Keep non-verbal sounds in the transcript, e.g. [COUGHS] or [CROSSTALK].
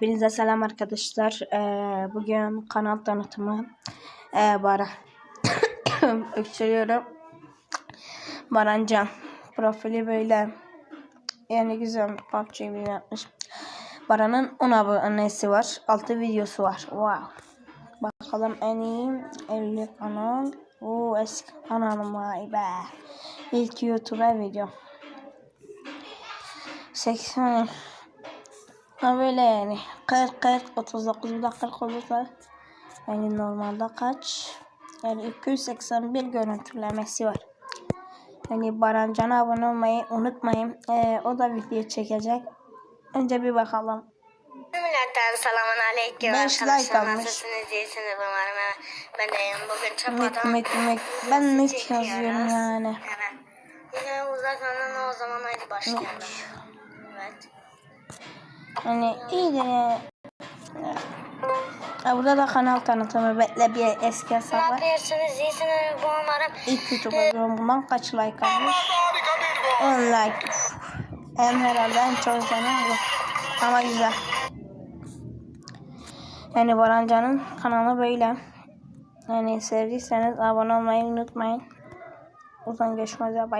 Hepinize selam arkadaşlar. Ee, bugün kanal tanıtımı. Ee, Baran. [COUGHS] Öksürüyorum. Barancan. Profili böyle. Yani güzel PUBG video yapmış. Baran'ın 10 abonesi var. 6 videosu var. Wow. Bakalım en iyi 50 kanal. Oo eski kanalım vay be. İlk YouTube'a video. 80 Ha böyle yani 40 40 39 bir de 40 olursa yani normalde kaç yani 281 görüntülemesi var. Yani Barancan'a abone olmayı unutmayın. Ee, o da video çekecek. Önce bir bakalım. Milletten selamun aleyküm Beş like almış. Nasılsınız? İyisiniz umarım. Ben deyim. Bugün çapadan mik. Ben çekiyoruz. yazıyorum yani. Evet. Yine uzaklarından o zaman hadi başlayalım. Evet. Yani iyi de ya. Burada da kanal tanıtımı. Bekle bir eski Ne hesap var. yapıyorsunuz? İyisiniz bu umarım. İlk YouTube videomdan kaç like almış? 10 like. Hem herhalde en çok izlenen bu. Ama güzel. Yani Barancan'ın kanalı böyle. Yani sevdiyseniz abone olmayı unutmayın. Zaman görüşmek üzere. Bye.